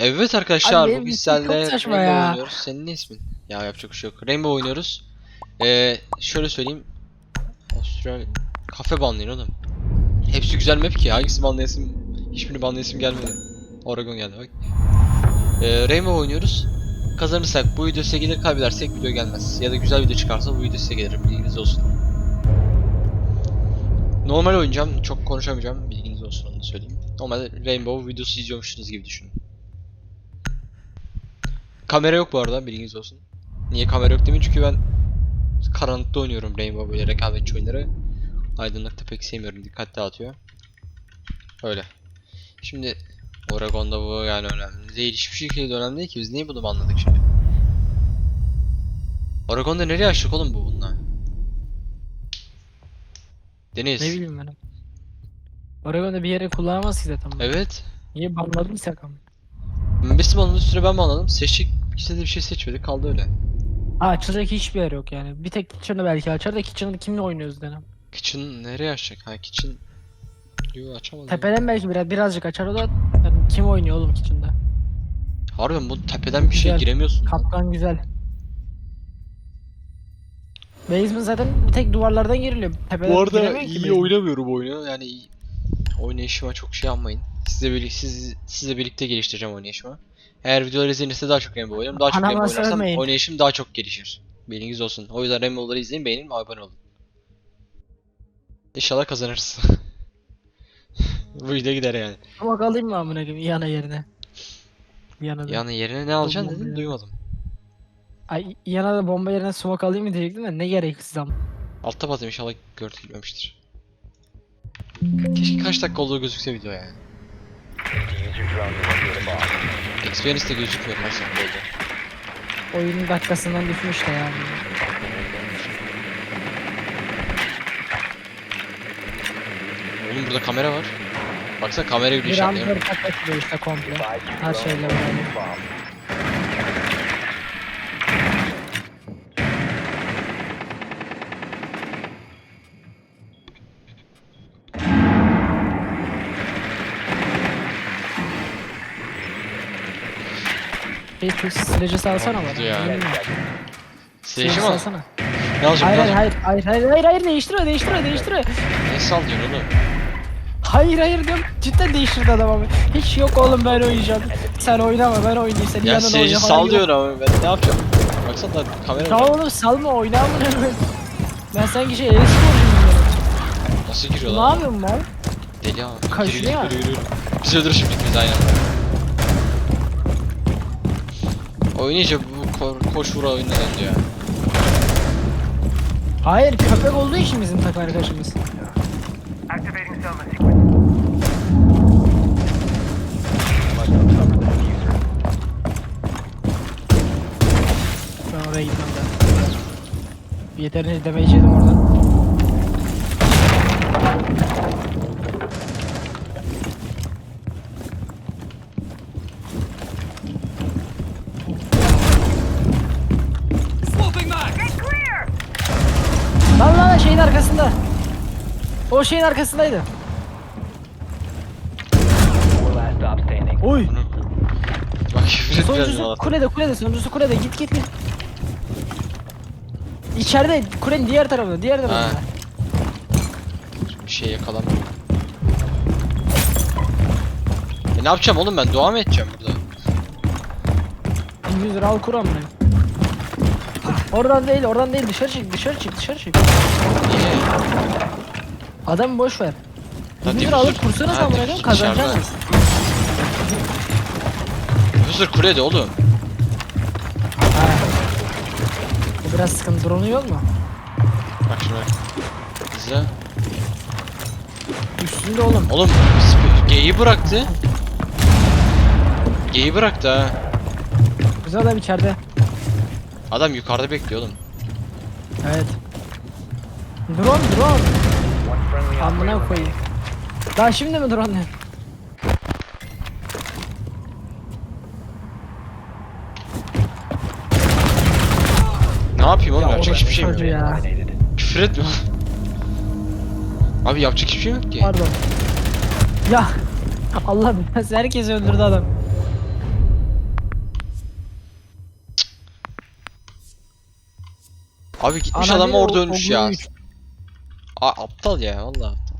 Evet arkadaşlar Abi benim bugün ismim çok sizlerle saçma Rainbow ya. oynuyoruz. Senin ne ismin? Ya yapacak bir şey yok. Rainbow oynuyoruz. Ee, şöyle söyleyeyim. Austral kafe banlayın oğlum. Hepsi güzel map ki hangisi banlayasım hiçbirini banlayasım gelmedi. Oregon geldi bak. Ee, Rainbow oynuyoruz. Kazanırsak bu video size gelir kaybedersek video gelmez. Ya da güzel video çıkarsa bu video size gelir bilginiz olsun. Normal oynayacağım çok konuşamayacağım bilginiz olsun onu da söyleyeyim. Normalde Rainbow videosu izliyormuşsunuz gibi düşünün. Kamera yok bu arada bilginiz olsun. Niye kamera yok demeyin çünkü ben karanlıkta oynuyorum Rainbow böyle rekabetçi oyunları. Aydınlıkta pek sevmiyorum dikkat dağıtıyor. Öyle. Şimdi Oregon'da bu yani önemli değil hiçbir şekilde önemli değil ki biz niye bunu anladık şimdi? Oregon'da nereye açtık oğlum bu bununla? Deniz. Ne bileyim ben. Oregon'da bir yere kullanamaz ki zaten. Evet. Niye banladıysak ama. Bizim onun üstüne ben mi anladım? Seçecek ikisi de bir şey seçmedi kaldı öyle. Aa açılacak hiçbir yer yok yani. Bir tek Kitchen'ı belki açar da Kitchen'ı kimle oynuyoruz denem. Kitchen nereye açacak? Ha kitchen... Yo açamadım. Tepeden belki biraz birazcık açar o da yani kim oynuyor oğlum Kitchen'da? Harbiden bu tepeden bir şey Güzel. giremiyorsun. Kapkan güzel. Basement zaten bir tek duvarlardan giriliyor. Tepeden Bu arada giremiyor ki iyi basement. oynamıyorum bu oyunu. Yani iyi- oynayışıma çok şey yapmayın. Sizle birlikte siz sizle birlikte geliştireceğim oynayışımı. Eğer videoları izlenirse daha çok Rainbow oynarım. Daha çok Anama Rainbow oynarsam sövmeyin. oynayışım daha çok gelişir. Bilginiz olsun. O yüzden Rainbow'ları izleyin, beğenin ve abone olun. İnşallah kazanırız. bu video gider yani. Ama alayım mı amına koyayım yana yerine? Yana da. Yani yerine ne alacaksın ya. duymadım. Ay yana da bomba yerine smoke alayım mı diyecektim de ne gereksiz ama. Altta batayım inşallah görüntülememiştir. Keşke kaç dakika olduğu gözükse video yani. Experience de kaç dakika oldu. Oyunun dakikasından düşmüş de yani. Oğlum burada kamera var. Baksana kamerayı bile Bir an işaretliyorum. bir dakika sürüyor işte komple. Her şeyle beraber. Şu sileci salsana bana. Ya. Sileci mi? salsana. Ne alacağım? Hayır ne hayır hayır hayır hayır hayır değiştiriyor değiştiriyor değiştiriyor. Ne sallıyorsun oğlum? Hayır hayır diyorum cidden değiştirdi adam abi. Hiç yok oğlum ben oynayacağım. Sen oynama ben oynayayım senin Ya yanında sileci oyna falan sal diyor. ama ben ne yapacağım? Baksana da kamera Tamam oğlum salma oyna koyayım. Ben sanki şey e-sporcuyum Nasıl giriyor Ne lan? yapıyorsun lan? Deli ama. Kaçıyor Yürü, ya. yürü, yürü. Biz öldürür şimdi ikimiz aynı iyice bu ko koş vura oyununa döndü ya. Hayır köpek olduğu için bizim takım arkadaşımız. Ben oraya gitmem daha. Yeterince damage yedim oradan. O şeyin arkasındaydı. Oy. Bunu Bak küfür et biraz Sonuncusu kulede kulede sonuncusu kulede git git git. İçeride kulenin diğer tarafında diğer tarafında. Bir şey yakalamıyorum. E ne yapacağım oğlum ben? Dua mı edeceğim burada? 100 lira al kuram ben. Oradan değil oradan değil dışarı çık dışarı çık dışarı çık. Niye? Adamı boş ver. Ha, 100 lira alıp diffuser- kursanız Ha, amına diffuser kulede oğlum. Ha. Bu biraz sıkıntı drone'u yok mu? Bak şuna. İzle. Üstünde oğlum. Oğlum G'yi bıraktı. G'yi bıraktı ha. Güzel adam içeride. Adam yukarıda bekliyor oğlum. Evet. Drone drone friendly Amına operator. koyayım. Daha şimdi mi drone? Ne yapayım oğlum yapacak hiçbir şey yok. Ya. Küfür etme. Abi yapacak hiçbir şey yok ki. Pardon. Ya Allah bilmez herkesi öldürdü adam. Abi gitmiş Ana adam bir orada o- ölmüş ya. büyük. Aa, aptal ya vallahi aptal.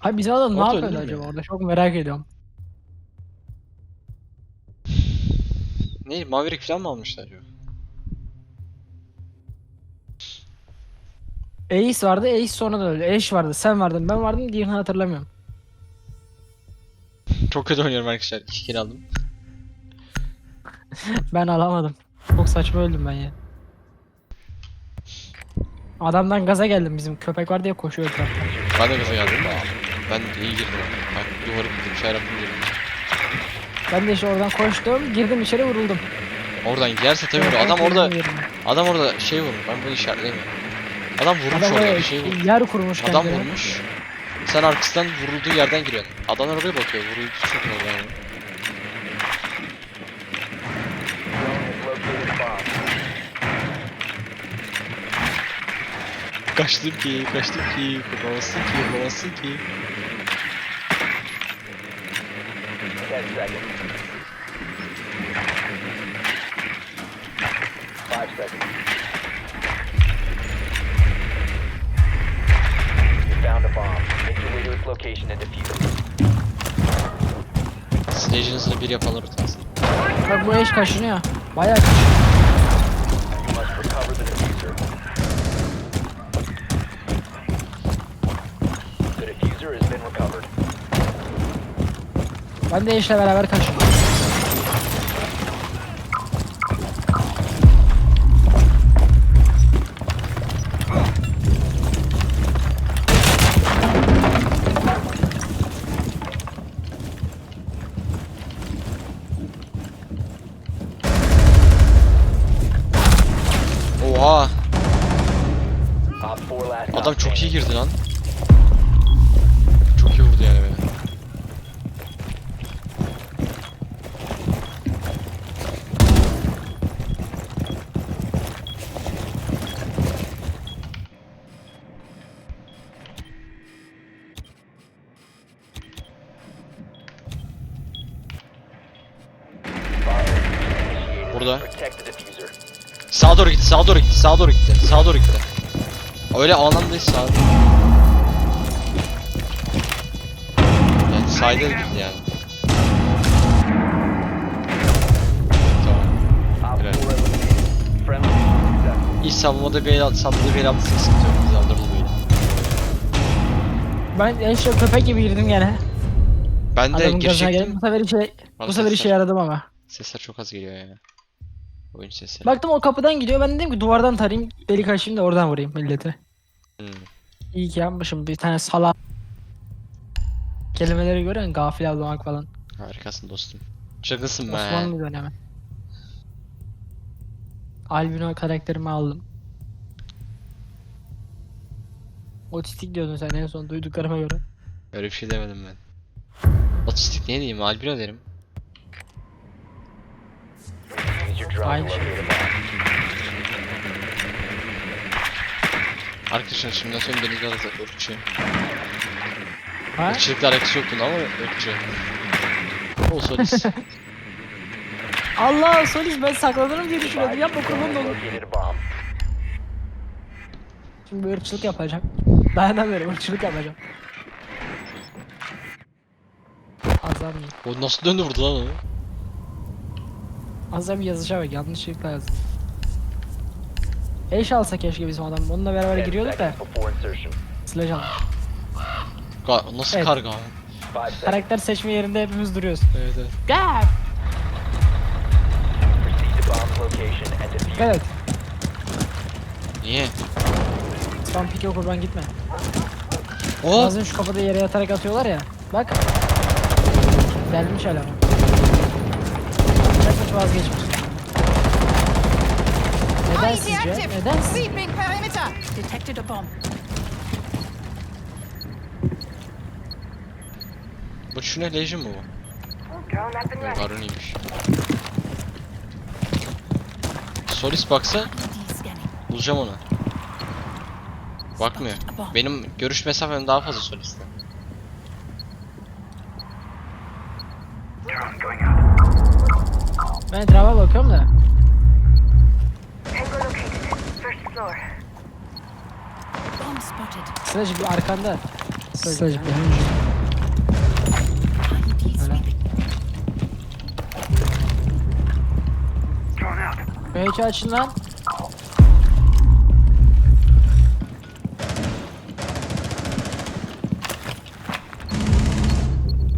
Abi bizim adam ne Orada yapıyordu acaba orada çok merak ediyorum. Ne Maverick falan mı almışlar acaba? Ace vardı, Ace sonra da öldü. Ace vardı, sen vardın, ben vardım, diğerini hatırlamıyorum. Çok kötü oynuyorum arkadaşlar. İki kill aldım. Ben alamadım. Çok saçma öldüm ben ya. Adamdan gaza geldim bizim köpek var diye koşuyor etrafta. Ben de gaza geldim de ben de iyi girdim. Bak duvarı kırdım, şey yaptım girdim. Ben de işte oradan koştum, girdim içeri vuruldum. Oradan girerse tabii vurur. Adam orada adam orada şey vurur. Ben bunu işaretlemiyorum. Adam vurmuş Adam orada oraya bir şey vurmuş. yer kurmuş Adam kendine. vurmuş. Sen arkasından vurulduğu yerden giriyorsun. Adam oraya bakıyor. Vuruldu çok oldu Kaçtım ki, kaçtım ki, bulamazsın ki, bulamazsın ki. Ten seconds. Five seconds. You found a bomb. Make your way to its location and defuse it. Stage'inizini bir utansın. Bak bu eş kaşınıyor. Bayağı kaşınıyor. Ben de eşle beraber kaşınıyorum. Protect the diffuser. Sağa doğru gitti, sağa doğru gitti, sağa doğru gitti, sağa doğru gitti. Öyle anlam değil sağa. Yani sahile de gitti yani. Tamam. Op Evet. 4 eliminated. Friendly mission successful. İlk savunmada bir el salladığı bir el aldı sıkıntı yok. Biz aldırırız böyle. Ben eşle köpek gibi girdim gene. Ben de Adamın gazına gelip girecektim. bu sefer işe, Bana bu sefer işe sesler, yaradım ama. sesler çok az geliyor ya. Oyun sesleri. Baktım o kapıdan gidiyor. Ben dedim ki duvardan tarayayım. Delik açayım da oradan vurayım millete. Hmm. İyi ki yapmışım. Bir tane sala kelimeleri görüyorsun. Gafil avlamak falan. Harikasın dostum. Çakısın be. Osmanlı dönemi. Albino karakterimi aldım. Otistik diyordun sen en son duyduklarıma göre. Öyle bir şey demedim ben. Otistik ne diyeyim? Albino derim. Use your drone to Aynı şey. Arkadaşlar şimdiden sonra beni biraz da ırkçı. Ha? Irkçılıkla alakası yoktu ama ırkçı. O solis. Allah Solis ben saklanırım diye düşünüyordum. Yapma kurban bomb. Şimdi bir ırkçılık yapacağım. Dayanamıyorum ırkçılık yapacağım. Azam iyi. o nasıl döndü vurdu lan onu? Azam yazışa bak yanlışlıkla yazdım. Eş alsa keşke bizim adam. Onunla beraber giriyorduk da. seconds before insertion. Slash almış. Ga- nasıl Evet. karga? Karakter seçme yerinde hepimiz duruyoruz. Evet evet. Gel. Evet. Niye? Spam pike kurban gitme. Oo! Bazen şu kapıda yere yatarak atıyorlar ya. Bak. Gelmiş hala. Çakmış vazgeçmiş. Neden IED sizce? active. Neden sizce? Sweeping perimeter. Detected a bomb. Bu şu ne Legion mu bu? Drone up and. Solis baksa bulacağım onu. Bakmıyor. Benim görüş mesafem daha fazla Solis'te. Drone going up. Ben etrafa bakıyorum da. Tango located. First floor. Bomb spotted. Sıracı bir arkanda. Sıracı bir önce. Belki açın lan.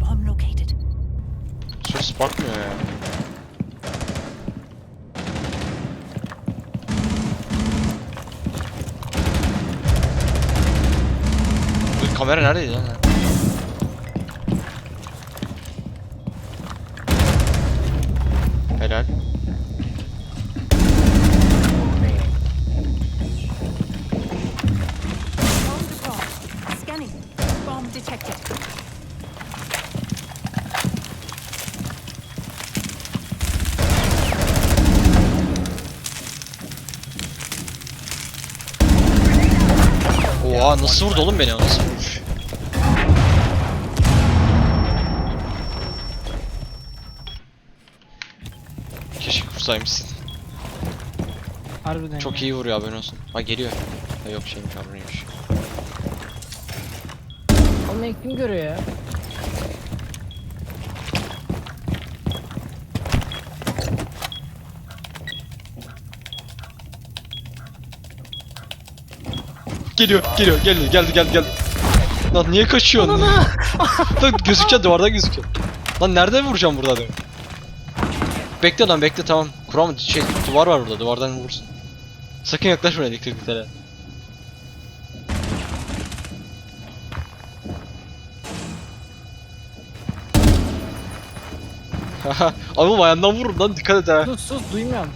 Bomb located. Ses bakmıyor kamera neredeydi lan? Helal. Oha nasıl vurdu oğlum beni? Nasıl vurmuş? Keşke kursaymışsın. Harbiden. Çok iyi vuruyor haberin olsun. Ha geliyor. Ha yok şeymiş. Oğlum beni kim görüyor ya? Geliyor, geliyor, geldi, geldi, geldi, geldi. Lan niye kaçıyorsun? lan gözüküyor, duvardan gözüküyor. Lan nerede vuracağım burada adamı? Bekle lan, bekle tamam. Kuram şey, duvar var burada, duvardan vurursun. Sakın yaklaşma elektriklere. Ama ayağından vururum lan, dikkat et ha. Sus sus duymuyorum.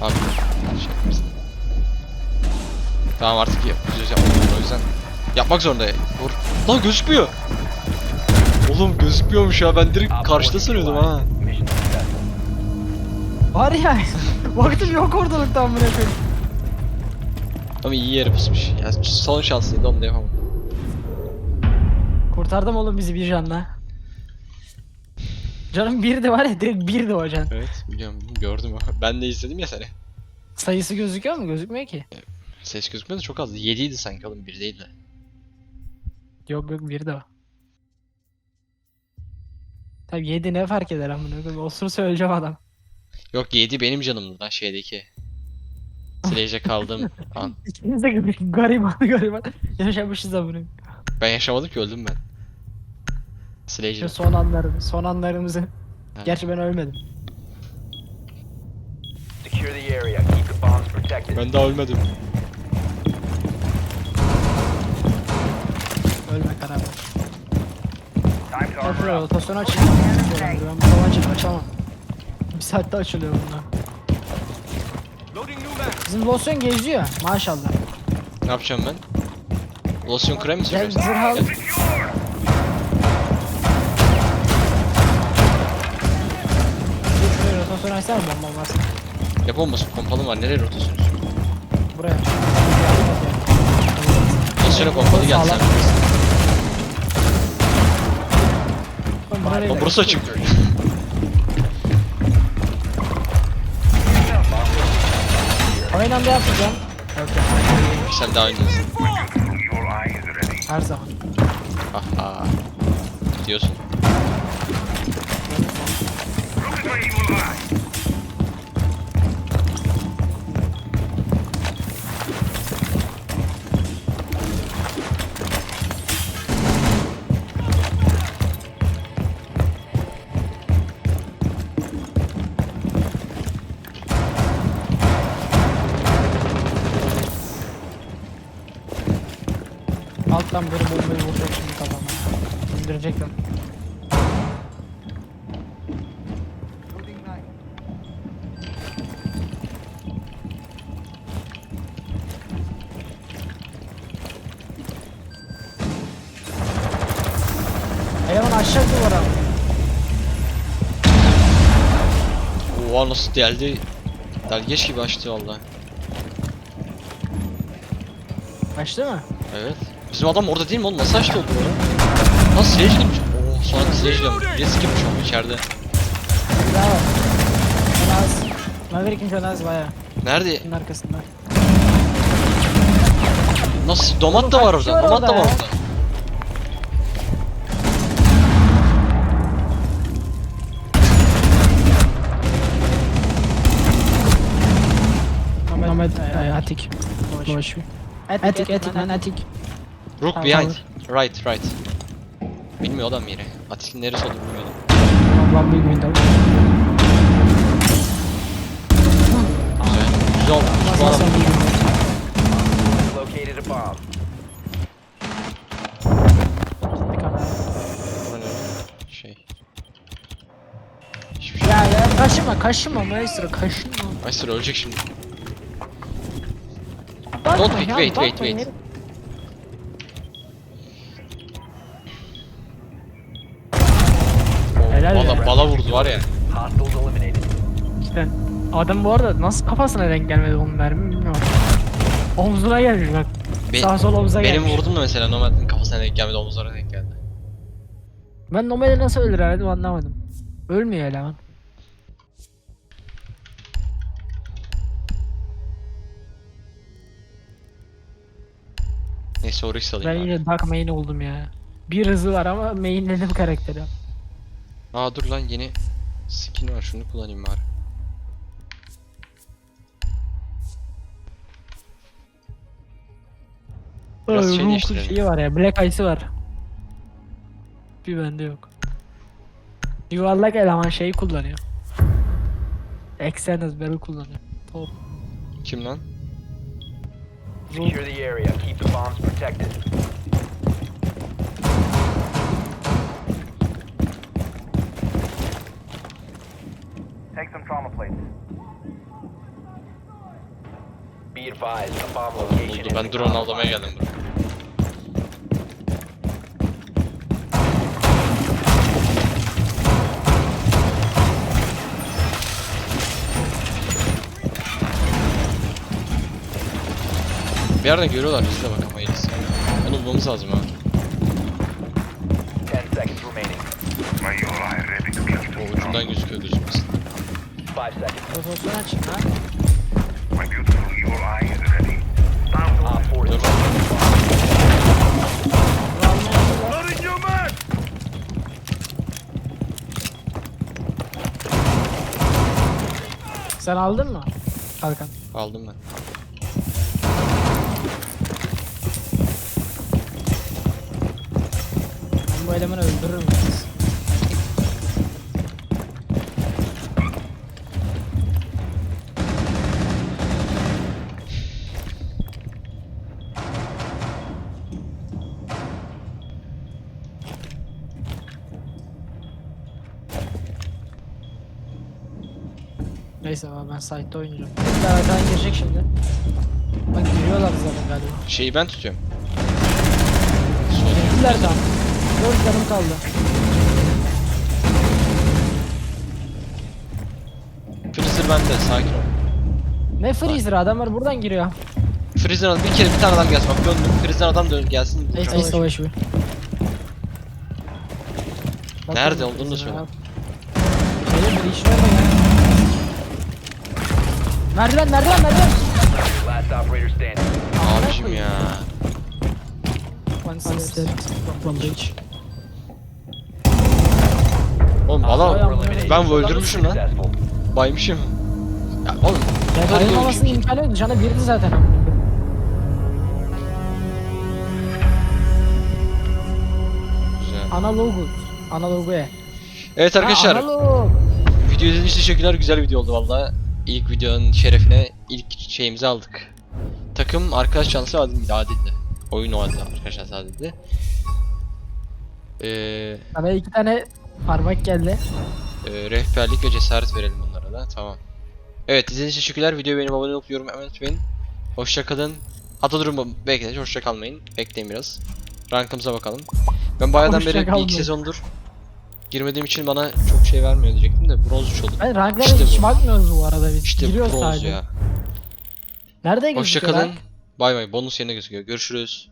Abi şey yapmışsın. Tamam artık yapacağız yapmak o yüzden yapmak zorunda vur. Lan gözükmüyor. Oğlum gözükmüyormuş ya ben direkt karşıda sanıyordum ha. Var ya. Baktım yok ortalıktan amına koyayım. Ama iyi yere pusmuş. Ya son şanslıydı onu da yapamam. Kurtardım oğlum bizi bir canla. Canım bir de var ya direkt bir de o can. Evet biliyorum gördüm ben de izledim ya seni. Sayısı gözüküyor mu? Gözükmüyor ki. Ses gözükmedi çok azdı. 7 idi sanki oğlum 1 değildi. Yok yok bir de o. Tabi yedi ne fark eder amına koyayım. Osur söyleyeceğim adam. Yok 7 benim canımdı lan şeydeki. Sledge'e kaldığım an. İkimiz de gariban gariban yaşamışız amına. Ben yaşamadım ki öldüm ben. Şu son anlarım, son anlarımızı. Gerçi ben ölmedim. Secure the area. Keep the bombs protected. Ben daha ölmedim. Up. rotasyonu açayım. Ben bu tabancayı açamam. Bir saatte açılıyor bunlar. Bizim losyon geziyor maşallah. Ne yapacağım ben? Losyon krem mi Gel sürüyorsun? zırh al. Gel. Dur şuraya rotasyon açsana bombam varsa. Ne bombası? Pompalım var. Nereye rotasyon sürüyorsun? Buraya. Losyona pompalı geldi sen. Sağlam. Lan burası açık. Aynı anda yapacağım. Yok yok. Sen daha öncesin. Your eye is ready. Her zaman. Aha. Diyorsun. Alttan biri bombayı vuracak şimdi kafama. İndirecekler. Eleman aşağı duvara. Oha nasıl deldi. Delgeç gibi açtı valla. Açtı mı? Evet. Bizim adam orada değil mi oğlum? Nasıl açtı o duvarı? Nasıl sledge girmiş? Oo sonra sledge girmiş. Birisi girmiş ama içeride. Var. Çok az. Maverick'in çok az baya. Nerede? Bunun arkasında. Nasıl? Domat da var orada. Domat da var ya? orada. Ahmet e, Atik. Atik, Atik Atik. Rook Tamam, behind. Right, right. Bilmiyor adam yeri. Atik'in neresi olduğunu bilmiyordum. Allah bilmiyorum. Güzel. Güzel olmuş bu Nasıl adam. sen bilmiyorsun? Located a bomb. Bana ne? Şey. Hiçbir şey. Ya ya kaşıma kaşıma maestro kaşıma. Maestro ölecek şimdi. Bakma Don't pick, ya, wait, wait, bakma wait. ya. Helal Valla be. bala vurdu var ya. Hostiles eliminated. İşte adam bu arada nasıl kafasına denk gelmedi onun mermi bilmiyorum. Omzuna gelmiş bak. Be- Sağ sol omuza benim gelmiş. vurdum da mesela Nomad'ın kafasına denk gelmedi omuzlara denk geldi. Ben normalde nasıl herhalde anlamadım. Ölmüyor eleman. Neyse o risk Ben bari. yine Dark Main oldum ya. Bir hızı var ama mainledim karakteri. Aa dur lan yeni skin var şunu kullanayım bari. Biraz Öyle şey Rook'un değiştirelim. şeyi var ya Black Ice'ı var. Bir bende yok. Yuvarlak eleman şeyi kullanıyor. External barrel kullanıyor. Top. Kim lan? Secure the area. Keep the bombs protected. Plates. Be advised, a bomb location Ben drone avlamaya geldim buraya. Bir yerden görüyorlar bizi de bak ama. Onu bulmamız lazım ha. 5 seconds. Rotasyon açın lan. My beautiful UI is ready. Bound Op 4 is Dur. located a bomb. Loading your man! Sen aldın mı? Kalkan. Aldım ben. Ben bu elemanı öldürürüm Neyse abi ben site'de oynayacağım. Bir arkadan girecek şimdi. Bak giriyorlar zaten galiba. Şeyi ben tutuyorum. Girdiler tam. Dört canım kaldı. Freezer bende sakin ol. Ne freezer adamlar buradan giriyor. Freezer adam bir kere bir tane adam gelsin bak döndüm. Freezer adam dön gelsin. Ace Ace savaşı. Nerede olduğunu da söyle. Hayır bir iş var ya? Merdiven merdiven merdiven. Last operator standing. Abicim ya. One step from bridge. Oğlum amına. ben öldürmüşüm lan. Baymışım. Ya oğlum. Ya dövüşüm. imkanı yoktu. Canı birdi zaten. Güzel. Analogu. Analogu ya. Evet arkadaşlar. Ha, analog. Video izlediğiniz için teşekkürler. Güzel video oldu valla. İlk videonun şerefine ilk şeyimizi aldık. Takım arkadaş şansı adildi. adildi. Oyun o halde arkadaş şansı adildi. Ee, Bana iki tane parmak geldi. e, rehberlik ve cesaret verelim bunlara da. Tamam. Evet izlediğiniz için teşekkürler. Videoyu beğenip abone olup yorum yapmayı unutmayın. Hoşçakalın. Hatta durun bekleyin. Hoşça kalmayın. Bekleyin biraz. Rankımıza bakalım. Ben bayağıdan Hoşça beri bir kalmayın. iki sezondur girmediğim için bana çok şey vermiyor diyecektim de bronz 3 oldum. Ben ranklara İşte hiç bu. bakmıyoruz bu arada biz. İşte Giriyoruz bronz sadece. ya. Nerede gözüküyor Hoşçakalın. Bay bay. Bonus yerine gözüküyor. Görüşürüz.